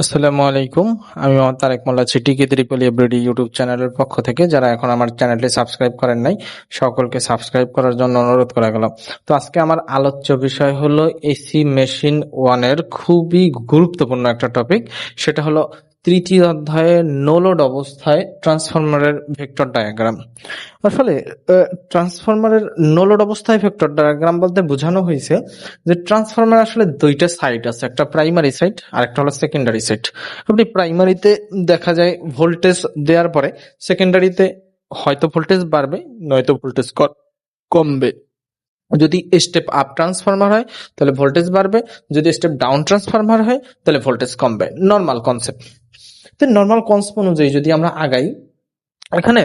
আসসালামু আলাইকুম। আমি মোহাম্মদ তারেক মোল্লা ছিটিকে ত্রিপলি এভরিডি ইউটিউব চ্যানেলের পক্ষ থেকে। যারা এখন আমার চ্যানেলটি সাবস্ক্রাইব করেন নাই, সকলকে সাবস্ক্রাইব করার জন্য অনুরোধ করা গেল। তো আজকে আমার আলোচ্য বিষয় হলো এসি মেশিন ওয়ানের খুবই গুরুত্বপূর্ণ একটা টপিক। সেটা হলো তৃতীয় অধ্যায়ে নোলোড অবস্থায় ট্রান্সফরমারের ভেক্টর ডায়াগ্রাম। আসলে ট্রান্সফরমারের নোলোড অবস্থায় ভেক্টর ডায়াগ্রাম বলতে বোঝানো হয়েছে যে ট্রান্সফরমার আসলে দুইটা সাইড আছে, একটা প্রাইমারি সাইড আর একটা হলো সেকেন্ডারি সাইড। আপনি প্রাইমারিতে দেখা যায় ভোল্টেজ দেওয়ার পরে সেকেন্ডারিতে হয়তো ভোল্টেজ বাড়বে, নয়তো ভোল্টেজ কমবে। যদি স্টেপ আপ ট্রান্সফরমার হয়, তাহলে ভোল্টেজ বাড়বে। যদি স্টেপ ডাউন ট্রান্সফরমার হয়, তাহলে ভোল্টেজ কমবে। নর্মাল কনসেপ্ট তো নর্মাল কনসেপ্ট অনুযায়ী যদি আমরা আগাই, এখানে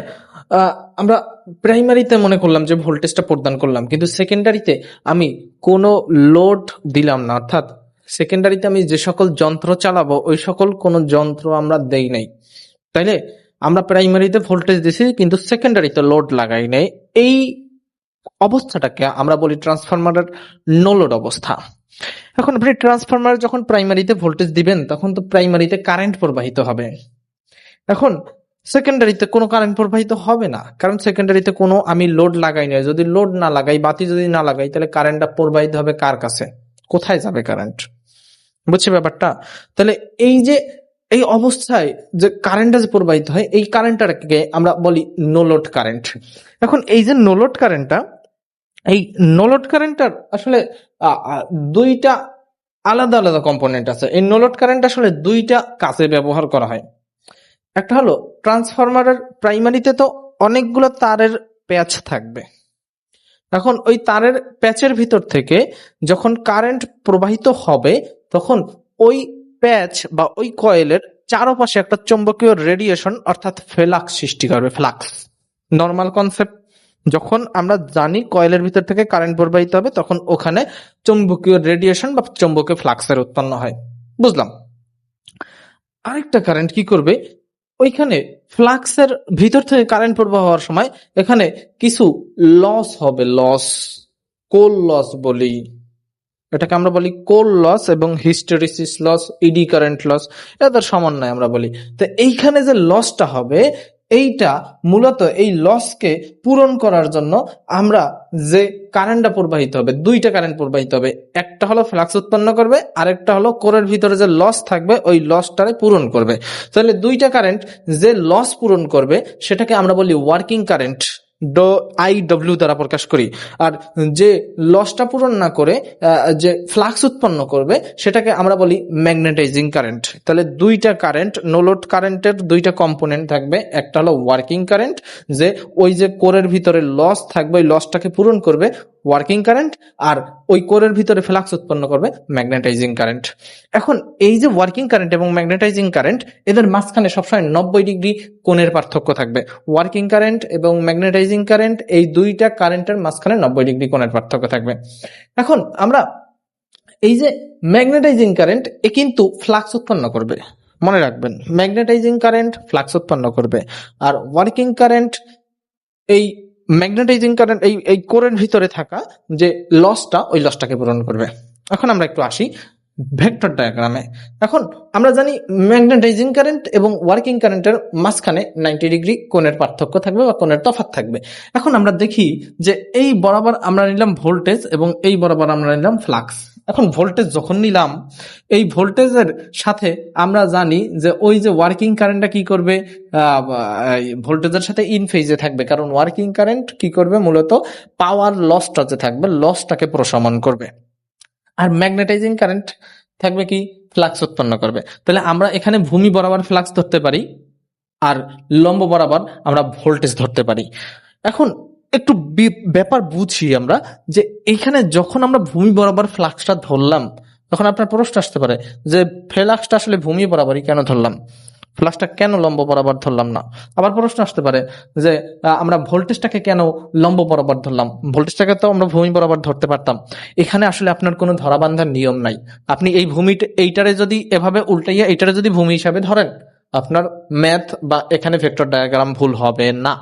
আমরা প্রাইমারিতে মনে করলাম যে ভোল্টেজটা প্রদান করলাম, কিন্তু সেকেন্ডারিতে আমি কোনো লোড দিলাম না, অর্থাৎ সেকেন্ডারিতে আমি যে সকল যন্ত্র চালাবো, ওই সকল কোনো যন্ত্র আমরা দেই নাই। তাইলে আমরা প্রাইমারিতে ভোল্টেজ দিছি, কিন্তু সেকেন্ডারিতে লোড লাগাই নাই। এই অবস্থাটাকে আমরা বলি ট্রান্সফরমারের নো লোড অবস্থা। এখন আপনি ট্রান্সফরমার যখন প্রাইমারিতে ভোল্টেজ দিবেন, তখন তো প্রাইমারিতে কারেন্ট প্রবাহিত হবে। এখন সেকেন্ডারিতে কোনো কারেন্ট প্রবাহিত হবে না, কারণ সেকেন্ডারিতে কোনো আমি লোড লাগাই না যদি লোড না লাগাই, বাতি যদি না লাগাই, তাহলে কারেন্টটা প্রবাহিত হবে কার কাছে? কোথায় যাবে কারেন্ট বুঝছি ব্যাপারটা? তাহলে এই যে, এই অবস্থায় যে কারেন্টটা যে প্রবাহিত হয়, এই কারেন্টটাকে আমরা বলি নো লোড কারেন্ট এখন এই যে নো লোড কারেন্টটা এই নো লোড কারেন্টটার আসলে দুইটা আলাদা আলাদা কম্পোনেন্ট আছে। এই নো লোড কারেন্ট আসলে দুইটা কাজে ব্যবহার করা হয়। একটা হলো ট্রান্সফরমারের প্রাইমারিতে তো অনেকগুলো তারের প্যাচ থাকবে। এখন ওই তারের প্যাচের ভিতর থেকে যখন কারেন্ট প্রবাহিত হবে, তখন ওই প্যাচ বা ওই কয়েলের চারপাশে একটা চৌম্বকীয় রেডিয়েশন অর্থাৎ ফ্লাক্স সৃষ্টি করবে ফ্লাক্স নর্মাল কনসেপ্ট যখন আমরা জানি কয়েলের ভিতর থেকে কারেন্ট প্রবাহিত হবে, তখন ওখানে চৌম্বকীয় রেডিয়েশন বা চৌম্বকীয় ফ্লাক্সের উৎপন্ন হয়। বুঝলাম? আরেকটা কারেন্ট কি করবে? ওইখানে ফ্লাক্সের ভিতর থেকে কারেন্ট প্রবাহ হওয়ার সময় এখানে কিছু লস হবে লস কোল লস বলি। এটাকে আমরা বলি কোল লস এবং hysteresis loss eddy current loss এদের সমন্বয় আমরা বলি। তো এইখানে যে লসটা হবে এইটা মূলত এই লসকে পূরণ করার জন্য আমরা যে কারেন্টটা প্রবাহিত হবে, দুইটা কারেন্ট প্রবাহিত হবে। একটা হলো ফ্লাক্স উৎপন্ন করবে আর একটা হলো কোরের ভিতরে যে লস থাকবে, ওই লসটারে পূরণ করবে। তাহলে দুইটা কারেন্ট যে লস পূরণ করবে, সেটাকে আমরা বলি ওয়ার্কিং কারেন্ট আই, ডব্লিউ দ্বারা প্রকাশ করি। আর যে লসটা পূরণ না করে যে ফ্লাক্স উৎপন্ন করবে, সেটাকে আমরা বলি ম্যাগনেটাইজিং কারেন্ট তাহলে দুইটা কারেন্ট নোলোড কারেন্টের দুইটা কম্পোনেন্ট থাকবে। একটা হলো ওয়ার্কিং কারেন্ট যে ওই যে কোরের ভিতরে লস থাকবে, ওই লসটাকে পূরণ করবে ওয়ার্কিং কারেন্ট আর ওই কোরের ভিতরে ফ্লাক্স উৎপন্ন করবে ম্যাগনেটাইজিং কারেন্ট এখন এই যে ওয়ার্কিং কারেন্ট এবং ম্যাগনেটাইজিং কারেন্ট এদের মাঝখানে সবসময় নব্বই ডিগ্রি কোণের পার্থক্য থাকবে। ওয়ার্কিং কারেন্ট এবং ম্যাগনেটাইজিং কারেন্ট এই দুইটা কারেন্টের মাঝখানে নব্বই ডিগ্রি কোণের পার্থক্য থাকবে। এখন আমরা এই যে ম্যাগনেটাইজিং কারেন্ট এ কিন্তু ফ্লাক্স উৎপন্ন করবে। মনে রাখবেন ম্যাগনেটাইজিং কারেন্ট ফ্লাক্স উৎপন্ন করবে। আর ওয়ার্কিং কারেন্ট এই ম্যাগনেটাইজিং কারেন্ট এই এই কোরের ভিতরে থাকা যে লসটা ওই লসটাকে পূরণ করবে। এখন আমরা একটু আসি ভেক্টর ডায়াগ্রামে এখন আমরা জানি ম্যাগনেটাইজিং কারেন্ট এবং ওয়ার্কিং কারেন্টের মাঝখানে নাইনটি ডিগ্রি কোণের পার্থক্য থাকবে বা কোণের তফাত থাকবে। এখন আমরা দেখি যে এই বরাবর আমরা নিলাম ভোল্টেজ এবং এই বরাবর আমরা নিলাম ফ্লাক্স এখন ভোল্টেজ যখন নিলাম, এই ভোল্টেজের সাথে আমরা জানি যে ওই যে ওয়ার্কিং কারেন্টটা কি করবে? ভোল্টেজের সাথে ইন ফেজে থাকবে। কারণ ওয়ার্কিং কারেন্ট কি করবে? মূলত পাওয়ার লসটা যে থাকবে লসটাকে প্রশমন করবে। আর ম্যাগনেটাইজিং কারেন্ট থাকবে কি? ফ্লাক্স উৎপন্ন করবে। তাহলে আমরা এখানে ভূমি বরাবর ফ্লাক্স ধরতে পারি, আর লম্ব বরাবর আমরা ভোল্টেজ ধরতে পারি। এখন একটু ব্যাপার বুঝি আমরা, যে এইখানে যখন আমরা ভূমি বরাবর ফ্লাক্সটা ধরলাম, তখন আপনার প্রশ্ন আসতে পারে, যে ফ্লাক্সটা আসলে ভূমি বরাবরই কেন ধরলাম? ফ্লাক্সটা কেন লম্ব বরাবর ধরলাম না? আবার প্রশ্ন আসতে পারে, যে আমরা ভোল্টেজটাকে কেন লম্ব বরাবর ধরলাম? ভোল্টেজটাকে তো আমরা ভূমি বরাবর ধরতে পারতাম। এখানে আসলে আপনার কোনো ধরাবান্ধার নিয়ম নাই। আপনি এই ভূমি এইটারে যদি এভাবে উল্টাইয়া এইটারে যদি ভূমি হিসাবে ধরেন, আপনার ম্যাথ বা এখানে ভেক্টর ডায়াগ্রাম ভুল হবে না।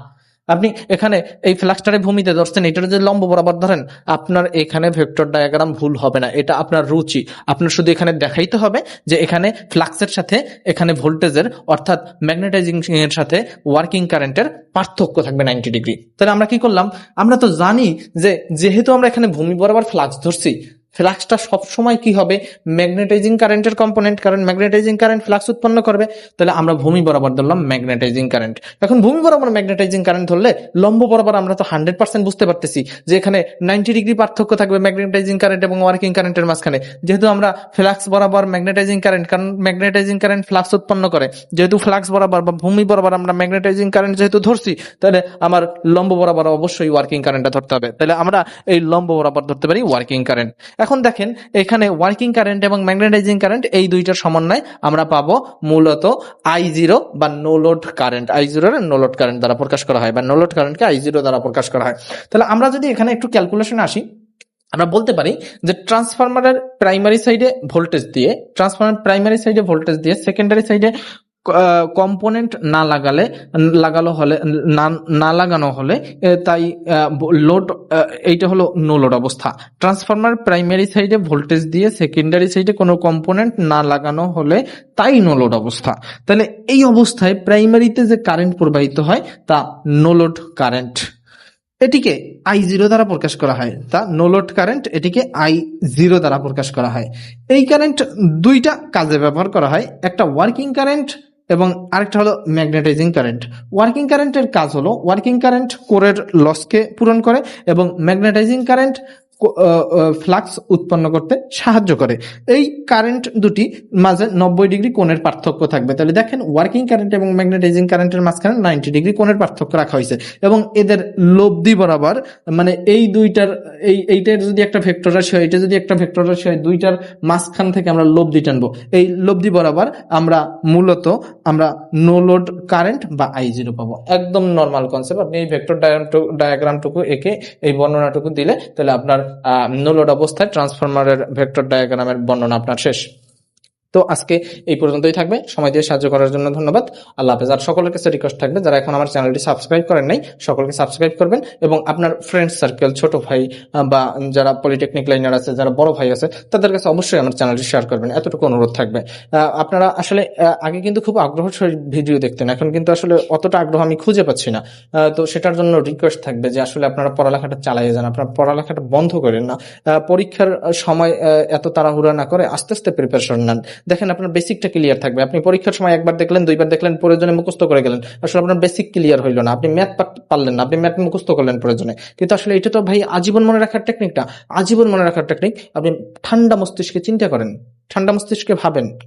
আপনি এখানে এই ফ্লাক্সটারে ভূমিতে ধরছেন এটা যদি লম্ব বরাবর ধরেন, আপনার এখানে ভেক্টর ডায়াগ্রাম ভুল হবে না, এটা আপনার রুচি। আপনার শুধু এখানে দেখাইতে হবে যে এখানে ফ্লাক্সের সাথে এখানে ভোল্টেজের, অর্থাৎ ম্যাগনেটাইজিং এর সাথে ওয়ার্কিং কারেন্টের পার্থক্য থাকবে নাইনটি ডিগ্রি তাহলে আমরা কি করলাম? আমরা তো জানি যে যেহেতু আমরা এখানে ভূমি বরাবর ফ্লাক্স ধরছি ফ্লাক্সটা সবসময় কি হবে? ম্যাগনেটাইজিং কারেন্টের কম্পোনেন্ট কারণ ম্যাগনেটাইজিং কারেন্ট ফ্লাক্স উৎপন্ন করবে। তাহলে আমরা ভূমি বরাবর ধরলাম ম্যাগনেটাইজিং কারেন্ট এখন ভূমি বরাবর ম্যাগনেটাইজিং কারেন্ট ধরলে লম্ব বরাবর আমরা তো হান্ড্রেড পার্সেন্ট বুঝতে পারতেছি যে এখানে নাইনটি ডিগ্রি পার্থক্য থাকবে ম্যাগনেটাইজিং কারেন্ট এবং ওয়ার্কিং কারেন্টের মাঝখানে। যেহেতু আমরা ফ্লাক্স বরাবর ম্যাগনেটাইজিং কারেন্ট কারণ ম্যাগনেটাইজিং কারেন্ট ফ্লাক্স উৎপন্ন করে। যেহেতু ফ্লাক্স বরাবর বা ভূমি বরাবর আমরা ম্যাগনেটাইজিং কারেন্ট যেহেতু ধরছি, তাহলে আমার লম্ব বরাবর অবশ্যই ওয়ার্কিং কারেন্টটা ধরতে হবে। তাহলে আমরা এই লম্ব বরাবর ধরতে পারি ওয়ার্কিং কারেন্ট এখন দেখেন, এখানে ওয়ার্কিং কারেন্ট এবং ম্যাগনেটাইজিং কারেন্ট এই দুইটার সমন্বয় আমরা পাবো মূলত আই জিরো বা নো লোড কারেন্ট আই জিরোর নো লোড কারেন্ট দ্বারা প্রকাশ করা হয় বা নো লোড কারেন্টকে আই জিরো দ্বারা প্রকাশ করা হয়। তাহলে আমরা যদি এখানে একটু ক্যালকুলেশনে আসি, আমরা বলতে পারি যে ট্রান্সফরমারের প্রাইমারি সাইডে ভোল্টেজ দিয়ে ট্রান্সফরমার প্রাইমারি সাইডে ভোল্টেজ দিয়ে সেকেন্ডারি সাইডে কম্পোনেন্ট না লাগালে, লাগালো হলে, না না লাগানো হলে তাই লোড এইটা হলো নো লোড অবস্থা। ট্রান্সফরমার প্রাইমারি সাইডে ভোল্টেজ দিয়ে সেকেন্ডারি সাইডে কোনো কম্পোনেন্ট না লাগানো হলে তাই নো লোড অবস্থা। তাহলে এই অবস্থায় প্রাইমারিতে যে কারেন্ট প্রবাহিত হয়, তা নো লোড কারেন্ট এটিকে আই জিরো দ্বারা প্রকাশ করা হয়। তা নো লোড কারেন্ট এটিকে আই জিরো দ্বারা প্রকাশ করা হয়। এই কারেন্ট দুইটা কাজে ব্যবহার করা হয়। একটা ওয়ার্কিং কারেন্ট এবং আরেকটা হলো ম্যাগনেটাইজিং কারেন্ট ওয়ার্কিং কারেন্টের কাজ হলো ওয়ার্কিং কারেন্ট কোরের লসকে পূরণ করে এবং ম্যাগনেটাইজিং কারেন্ট ফ্লাক্স উৎপন্ন করতে সাহায্য করে। এই কারেন্ট দুটি মাঝে নব্বই ডিগ্রি কোণের পার্থক্য থাকবে। তাহলে দেখেন ওয়ার্কিং কারেন্ট এবং ম্যাগনেটাইজিং কারেন্টের মাঝখানে নাইনটি ডিগ্রি কোণের পার্থক্য রাখা হয়েছে। এবং এদের লব্ধি বরাবর মানে এই দুইটার, এই, এইটার যদি একটা ভেক্টর রাশি হয় এটা যদি একটা ভেক্টর রাশি হয় দুইটার মাঝখান থেকে আমরা লব্ধি টানবো। এই লব্ধি বরাবর আমরা মূলত, আমরা নো লোড কারেন্ট বা আই জিরো পাবো। একদম নর্মাল কনসেপ্ট আপনি এই ভেক্টর ডায়াগ্রামটুকু এঁকে এই বর্ণনাটুকু দিলে তাহলে আপনার নো লোড অবস্থায় ট্রান্সফরমারের ভেক্টর ডায়াগ্রামের বর্ণনা আপনার শেষ। তো আজকে এই পর্যন্তই থাকবে। সময় দিয়ে সাহায্য করার জন্য ধন্যবাদ। আল্লাহ হাফেজ। আর সকলের কাছে রিকোয়েস্ট থাকবে, যারা এখন আমার চ্যানেলটি সাবস্ক্রাইব করেন নাই, সকলকে সাবস্ক্রাইব করবেন এবং আপনার ফ্রেন্ড সার্কেল ছোট ভাই বা যারা পলিটেকনিক লাইনার আছে, যারা বড় ভাই আছে, তাদের কাছে অবশ্যই আমার চ্যানেলটি শেয়ার করবেন। এতটুকু অনুরোধ থাকবে। আপনারা আসলে আগে কিন্তু খুব আগ্রহ ভিডিও দেখতেন, এখন কিন্তু আসলে অতটা আগ্রহ আমি খুঁজে পাচ্ছি না। তো সেটার জন্য রিকোয়েস্ট থাকবে যে আসলে আপনারা পড়ালেখাটা চালিয়ে যান, আপনারা পড়ালেখাটা বন্ধ করেন না। পরীক্ষার সময় এত তাড়াহুড়া না করে আস্তে আস্তে প্রিপারেশন নেন। দেখেন আপনার বেসিকটা ক্লিয়ার থাকবে। আপনি পরীক্ষার সময় একবার দেখলেন, দুইবার দেখলেন, প্রয়োজনে মুখস্থ করে গেলেন। আসলে আপনার বেসিক ক্লিয়ার হইল না। আপনি ম্যাথ পারলেন না। আপনি ম্যাথ মুখস্থ করলেন প্রয়োজনে। কিন্তু আসলে এটা তো ভাই আজীবন মনে রাখার টেকনিকটা আজীবন মনে রাখার টেকনিক আপনি ঠান্ডা মস্তিষ্কে চিন্তা করেন। ঠান্ডা মস্তিষ্কে ভাবেন।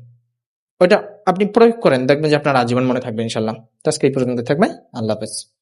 ওইটা আপনি প্রয়োগ করেন। দেখবেন যে আপনার আজীবন মনে থাকবে ইনশাল্লাহ আজকে এই পর্যন্ত থাকবে। আল্লাহ হাফেজ।